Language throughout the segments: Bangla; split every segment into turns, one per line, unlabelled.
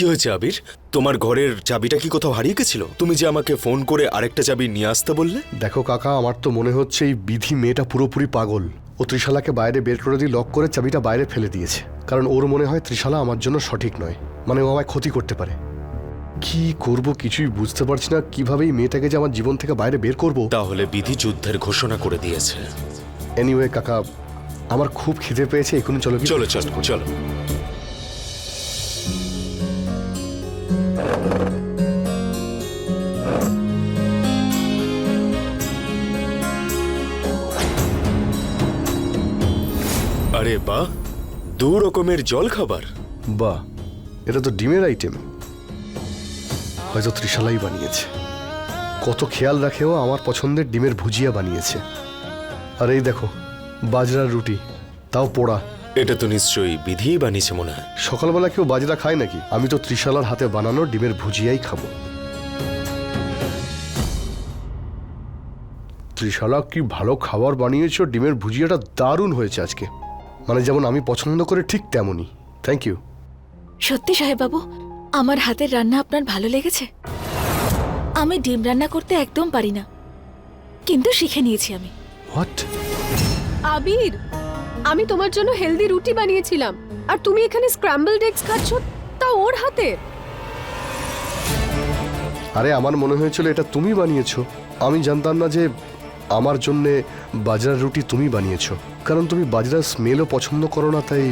কি হয়েছে আবির? তোমার ঘরের চাবিটা কি কোথাও হারিয়ে গেছিল? তুমি যে আমাকে ফোন করে আরেকটা চাবি নিয়ে আসতে বললে?
দেখো কাকা আমার তো মনে হচ্ছে এই বিধি মেয়েটা পুরোপুরি পাগল। ও ত্রিশালাকে বাইরে বের করে দিয়ে লক করে চাবিটা বাইরে ফেলে দিয়েছে। কারণ ওর মনে হয় ত্রিশালা আমার জন্য সঠিক নয়। মানে ও আমায় ক্ষতি করতে পারে। কি করব কিছুই বুঝতে পারছি না কীভাবে এই মেয়েটাকে যে আমার জীবন থেকে বাইরে বের করব?
তাহলে বিধি যুদ্ধের ঘোষণা করে দিয়েছে।
এনিওয়ে কাকা আমার খুব খিদে পেয়েছে এখনই চলো
চলো চলো চলো। আরে বাহ দু রকমের জল খাবার
বাহ এটা তো ডিমের আইটেম হয়তো ত্রিশালাই বানিয়েছে। কত খেয়াল রাখেও আমার পছন্দের ডিমের ভুজিয়া বানিয়েছে। আর এই দেখো বাজরার রুটি তাও পোড়া।
এটা তো নিশ্চয়ই বিধিই বানিয়েছে মনে হয়।
সকালবেলা কেউ বাজরা খায় নাকি? আমি তো ত্রিশালার হাতে বানানো ডিমের ভুজিয়াই খাব। ত্রিশালা কি ভালো খাবার বানিয়েছো। ডিমের ভুজিয়াটা দারুণ হয়েছে আজকে। মানে যেমন আমি পছন্দ করে ঠিক তেমনই। থ্যাংক ইউ
সত্যি সাহেববাবু আমার হাতের রান্না আপনার ভালো লেগেছে? আমি ডিম রান্না করতে একদম পারি না। কিন্তু শিখে নিয়েছি আমি।
হোয়াট
আবির আমি তোমার জন্য হেলদি রুটি বানিয়েছিলাম। আর তুমি এখানে স্ক্র্যাম্বলড এগস খাচ্ছ তা ওর হাতে।
আরে আমার মনে হয়েছিল এটা তুমি বানিয়েছো। আমি জানতাম না যে আমার জন্যে বাজরার রুটি তুমি বানিয়েছো। কারণ তুমি বাজরার স্মেলও পছন্দ করো না তাই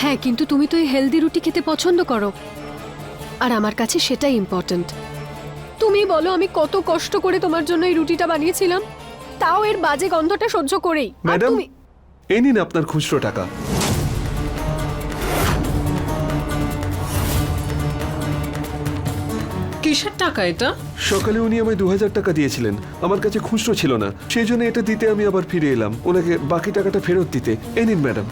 হ্যাঁ কিন্তু তুমি তো এই হেলদি রুটি খেতে পছন্দ করো। আর আমার কাছে সেটাই ইম্পর্ট্যান্ট তুমি বলো আমি কত কষ্ট করে তোমার জন্য এই রুটিটা বানিয়েছিলাম। তাও এর বাজে গন্ধটা সহ্য করেই। আর
ম্যাডাম
তুমি
এই নিন আপনার খুচরো টাকা।
কিসের টাকা এটা?
সকালে উনি আমায় দু হাজার টাকা দিয়েছিলেন। আমার কাছে খুচরো ছিল না। সেই জন্য এটা দিতে আমি আবার ফিরে এলাম। ওনাকে বাকি টাকাটা ফেরত দিতে। এই নিন ম্যাডাম।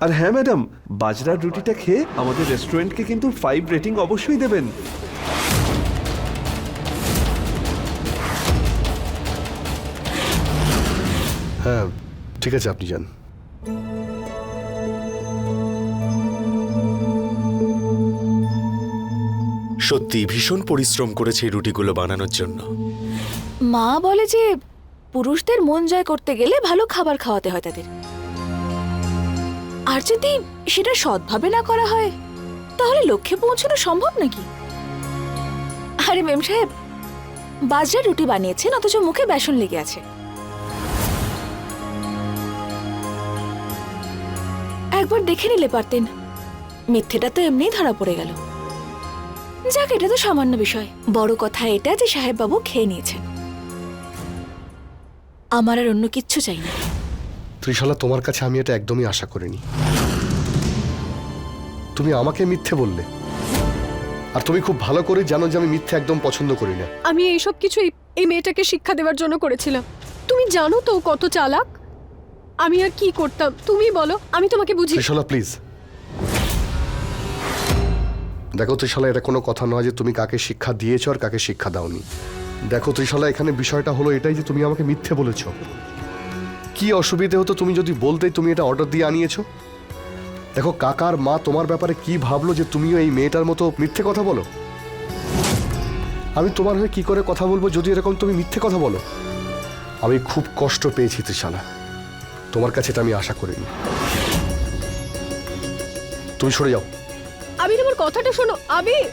আর হ্যাঁ ম্যাডাম বাজরার রুটিটা খেয়ে আমাদের রেস্টুরেন্টকে কিন্তু ফাইভ রেটিং অবশ্যই দেবেন।
হ্যাঁ ঠিক আছে আপনি যান।
সত্যি ভীষণ পরিশ্রম করেছে রুটিগুলো বানানোর জন্য।
মা বলে যে, পুরুষদের মন জয় করতে গেলে ভালো খাবার খাওয়াতে হয় তাদের। আর যদি সেটা সৎভাবে না করা হয়, তাহলে লক্ষ্যে পৌঁছানো সম্ভব নাকি? আরে মেম সাহেব, বাজরা রুটি বানিয়েছেন, অথচ মুখে বেসন লেগে আছে। একবার দেখে নিলে পারতেন। মিথ্যেটা তো এমনিই ধরা পড়ে গেল। যাক এটা তো সামান্য বিষয়। বড় কথা এটা যে সাহেববাবু খেয়ে নিয়েছেন। আমার আর অন্য কিচ্ছু চাই না।
ত্রিশালা তোমার কাছে আমি এটা একদমই আশা করিনি। তুমি আমাকে মিথ্যে বললে। আর তুমি খুব ভালো করে জানো যে আমি মিথ্যে একদম পছন্দ করি না।
আমি এইসব কিছু এই- মেয়েটাকে শিক্ষা দেওয়ার জন্য করেছিলাম। তুমি জানো তো ও কত চালাক? আমি আর কি করতাম? তুমি বলো আমি তোমাকে বুঝি
ত্রিশালা প্লিজ দেখো ত্রিশালা, এটা কোনো কথা নয় যে তুমি কাকে শিক্ষা দিয়েছ আর কাকে শিক্ষা দাওনি। দেখো ত্রিশালা, এখানে বিষয়টা হলো এটাই যে তুমি আমাকে মিথ্যে বলেছ। কি অসুবিধে হতো তুমি যদি বলতেই তুমি এটা অর্ডার দিয়ে আনিয়েছো? দেখো কাকার মা তোমার ব্যাপারে কি ভাবলো যে তুমিও এই মেয়েটার মতো মিথ্যে কথা বলো? আমি তোমার হয়ে কি করে কথা বলব যদি এরকম তুমি মিথ্যে কথা বলো? আমি খুব কষ্ট পেয়েছি ত্রিশালা। তোমার কাছে এটা আমি আশা করিনি। তুমি সরে যাও।
কথাটা শোনো আবির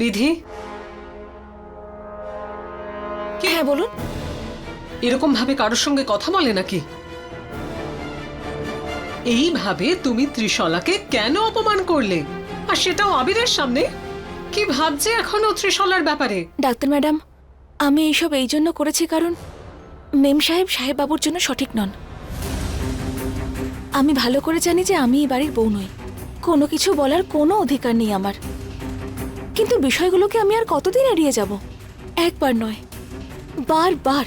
বিধি? কি?
হ্যাঁ বলুন।
এরকম ভাবে কারোর সঙ্গে কথা বলে নাকি? এইভাবে তুমি ত্রিশলাকে কেন অপমান করলে? আর সেটাও আবিরের সামনে? কি ভাবছে এখনও ত্রিশলার ব্যাপারে?
ডাক্তার ম্যাডাম আমি এইসব এই জন্য করেছি কারণ মেম সাহেব সাহেব বাবুর জন্য সঠিক নন। আমি ভালো করে জানি যে আমি এই বাড়ির বউ নই। কোনো কিছু বলার কোনো অধিকার নেই আমার। কিন্তু বিষয়গুলোকে আমি আর কতদিন এড়িয়ে যাব? একবার নয়, বারবার।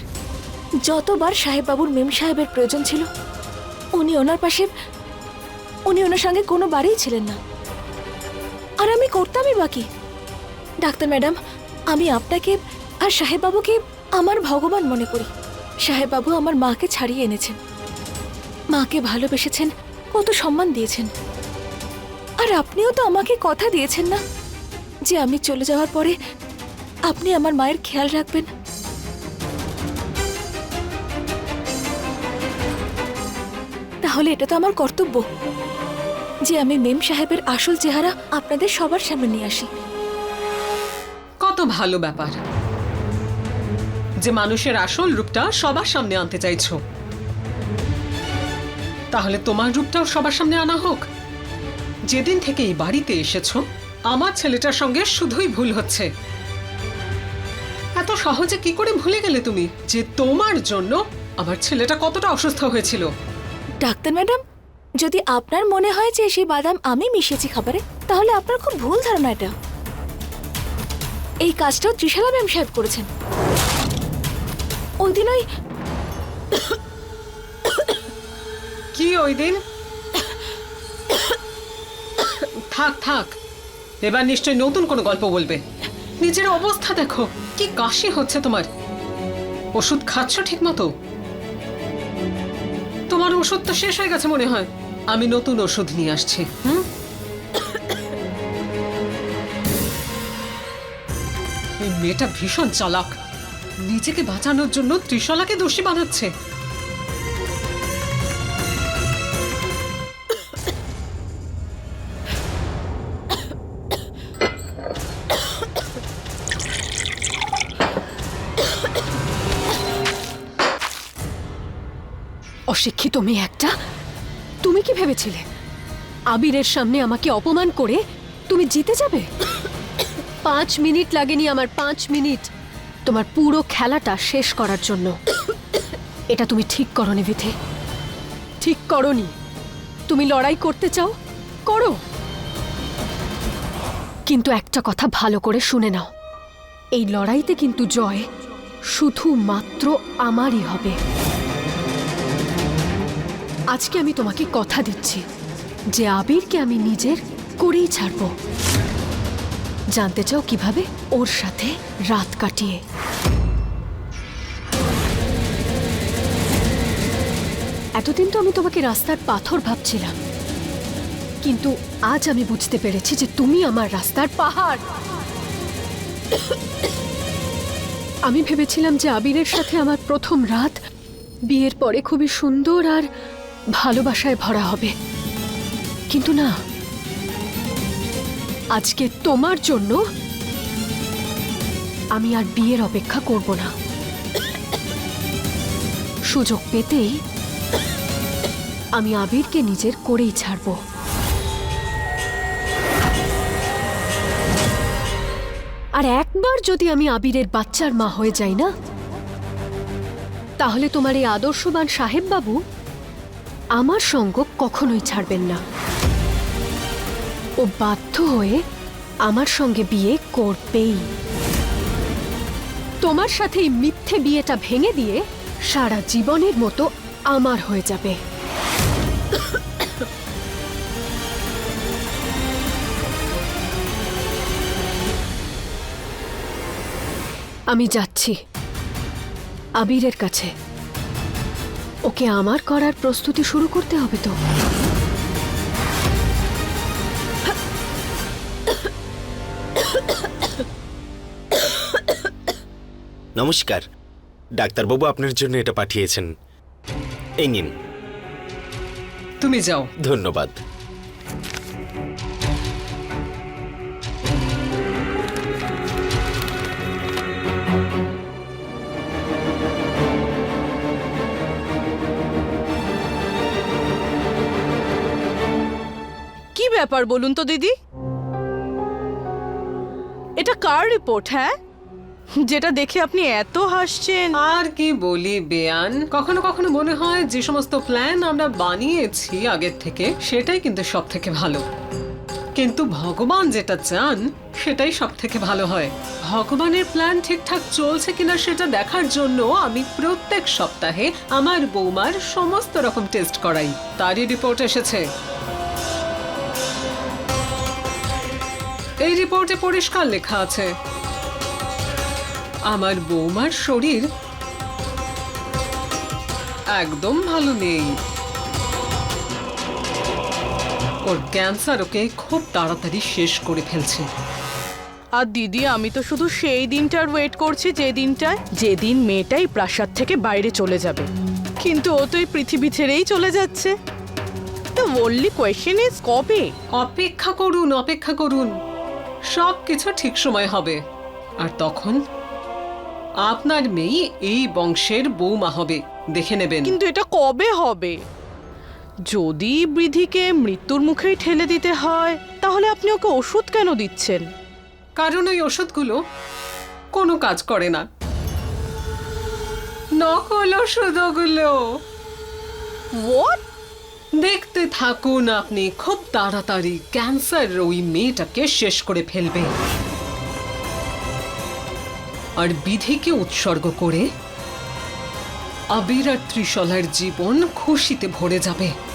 যতবার সাহেব বাবুর মেম সাহেবের প্রয়োজন ছিল, উনি ওনার পাশে, উনি ওনার সঙ্গে কোনো বাড়িই ছিলেন না। আর আমি করতামই বাকি ডাক্তার ম্যাডাম, আমি আপনাকে আর সাহেব বাবুকে আমার ভগবান মনে করি। সাহেব বাবু আমার মাকে ছাড়িয়ে এনেছেন। মাকে ভালোবেসেছেন, কত সম্মান দিয়েছেন। আর আপনিও তো আমাকে কথা দিয়েছেন না যে আমি চলে যাওয়ার পরে আপনি আমার মায়ের খেয়াল রাখবেন। তাহলে এটা তো আমার কর্তব্য যে আমি মেম সাহেবের আসল চেহারা আপনাদের সবার সামনে নিয়ে আসি।
কত ভালো ব্যাপার। যে মানুষের আসল রূপটা সবার সামনে আনতে চাইছো। তাহলে তোমার রূপটাও সবার সামনে আনা হোক। যেদিন থেকে এই বাড়িতে এসেছ, আমার ছেলেটার সঙ্গে শুধুই ভুল হচ্ছে। এত সহজে কি করে ভুলে গেলে তুমি যে তোমার জন্য আমার ছেলেটা কতটা অসুস্থ হয়েছিল?
ডাক্তার ম্যাডাম, যদি আপনার মনে হয় যে সেই বাদাম আমি মিশিয়েছি খাবারে, তাহলে আপনার খুব ভুল ধারণা এটা। এই কাজটাও ত্রিশালা ম্যাম সাহেব করেছেন। ওই দিন ওই
কি ওই দিন? থাক থাক। এবার নিশ্চয় নতুন কোনো গল্প বলবে। নিজের অবস্থা দেখো, কি কাশি হচ্ছে তোমার। ওষুধ খাচ্ছ ঠিক মতো তোমার ওষুধ তো শেষ হয়ে গেছে মনে হয়। আমি নতুন ওষুধ নিয়ে আসছি, হুম? মেয়েটা ভীষণ চালাক। নিজেকে বাঁচানোর জন্য ত্রিশলাকে দোষী বানাচ্ছে।
অশিক্ষিত মেয়ে একটা? তুমি কি ভেবেছিলে? আবিরের সামনে আমাকে অপমান করে তুমি জিতে যাবে? পাঁচ মিনিট লাগেনি আমার, পাঁচ মিনিট। তোমার পুরো খেলাটা শেষ করার জন্য। এটা তুমি ঠিক করনি, বিথে। ঠিক করনি। তুমি লড়াই করতে চাও? করো। কিন্তু একটা কথা ভালো করে শুনে নাও। এই লড়াইতে কিন্তু জয় শুধুমাত্র আমারই হবে। আজকে আমি তোমাকে কথা দিচ্ছি যে আবিরকে আমি নিজের করেই ছাড়ব। জানতে চাও কীভাবে? ওর সাথে রাত কাটিয়ে। এতদিন তো আমি তোমাকে রাস্তার পাথর ভাবছিলাম। কিন্তু আজ আমি বুঝতে পেরেছি যে তুমি আমার রাস্তার পাহাড়। আমি ভেবেছিলাম যে আবিরের সাথে আমার প্রথম রাত বিয়ের পরে খুবই সুন্দর আর ভালোবাসায় ভরা হবে। কিন্তু না, আজকে তোমার জন্য আমি আর বিয়ের অপেক্ষা করব না। সুযোগ পেতেই আমি আবিরকে নিজের করেই ছাড়ব। আর একবার যদি আমি আবিরের বাচ্চার মা হয়ে যাই না, তাহলে তোমার এই আদর্শবান সাহেব বাবু আমার সঙ্গ কখনোই ছাড়বেন না। ও বাধ্য হয়ে আমার সঙ্গে বিয়ে করবেই। তোমার সাথে এই মিথ্যে বিয়েটা ভেঙে দিয়ে সারা জীবনের মতো আমার হয়ে যাবে। আমি যাচ্ছি। আবিরের কাছে। ওকে আমার করার প্রস্তুতি শুরু করতে হবে তো।
নমস্কার। ডাক্তারবাবু আপনার জন্য এটা পাঠিয়েছেন। এই নিন।
তুমি যাও।
ধন্যবাদ।
কি ব্যাপার বলুন তো, দিদি? এটা কার রিপোর্ট হ্যাঁ? যেটা দেখে আপনি এত হাসছেন।
আর কি বলি, বেয়ান? কখনো কখনো মনে হয় যে সমস্ত প্ল্যান আমরা বানিয়েছি আগের থেকে, সেটাই কিন্তু সব থেকে ভালো। কিন্তু ভগবান যেটা চান, সেটাই সব থেকে ভালো হয়। ভগবানের প্ল্যান ঠিকঠাক চলছে কিনা সেটা দেখার জন্য আমি প্রত্যেক সপ্তাহে আমার বৌমার সমস্ত রকম টেস্ট করাই। তারই রিপোর্ট এসেছে। এই রিপোর্টে পরিষ্কার লেখা আছে। আমার বৌমার শরীর একদম ভালো নেই। ওর ক্যান্সার ওকে খুব তাড়াতাড়ি শেষ করে ফেলছে।
আর দিদি আমি তো শুধু সেই দিনটার ওয়েট করছি যে দিনটায়। যেদিন মেয়েটাই প্রাসাদ থেকে বাইরে চলে যাবে। কিন্তু ও তো এই পৃথিবী ছেড়েই চলে যাচ্ছে। দ্য ওনলি কোয়েশ্চেন ইজ কবে?
অপেক্ষা করুন অপেক্ষা করুন। সব কিছু ঠিক সময় হবে। আর তখন আপনার মেয়ে এই বংশের বৌমা হবে দেখে নেবেন।
কিন্তু এটা কবে হবে? যদি বৃদ্ধিকে মৃত্যুর মুখেই ঠেলে দিতে হয় তাহলে আপনি ওকে ওষুধ কেন দিচ্ছেন?
কারণ ওই ওষুধগুলো কোনো কাজ করে না। নকল ওষুধ ওগুলো
হোয়াট
দেখতে থাকুন আপনি খুব তাড়াতাড়ি। ক্যান্সার ওই মেয়েটাকে শেষ করে ফেলবে। আর বিধিকে উৎসর্গ করে আবির আর ত্রিশলার জীবন খুশিতে ভরে যাবে।